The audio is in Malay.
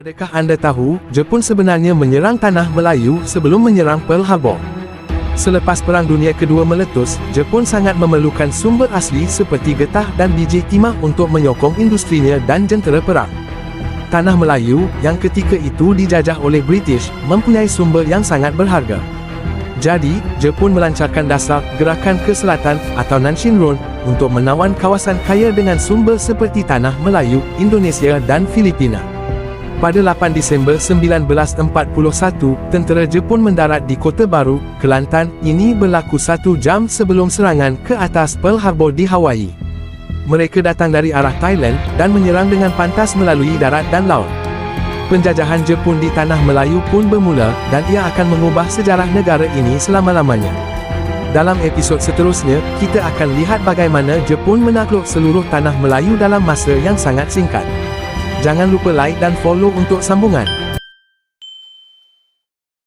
Adakah anda tahu, Jepun sebenarnya menyerang tanah Melayu sebelum menyerang Pearl Harbor? Selepas Perang Dunia Kedua meletus, Jepun sangat memerlukan sumber asli seperti getah dan biji timah untuk menyokong industrinya dan jentera perang. Tanah Melayu, yang ketika itu dijajah oleh British, mempunyai sumber yang sangat berharga. Jadi, Jepun melancarkan dasar Gerakan ke Selatan atau Nanshin-ron untuk menawan kawasan kaya dengan sumber seperti Tanah Melayu, Indonesia dan Filipina. Pada 8 Disember 1941, tentera Jepun mendarat di Kota Baru, Kelantan. Ini berlaku satu jam sebelum serangan ke atas Pearl Harbor di Hawaii. Mereka datang dari arah Thailand dan menyerang dengan pantas melalui darat dan laut. Penjajahan Jepun di Tanah Melayu pun bermula dan ia akan mengubah sejarah negara ini selama-lamanya. Dalam episod seterusnya, kita akan lihat bagaimana Jepun menakluk seluruh Tanah Melayu dalam masa yang sangat singkat. Jangan lupa like dan follow untuk sambungan.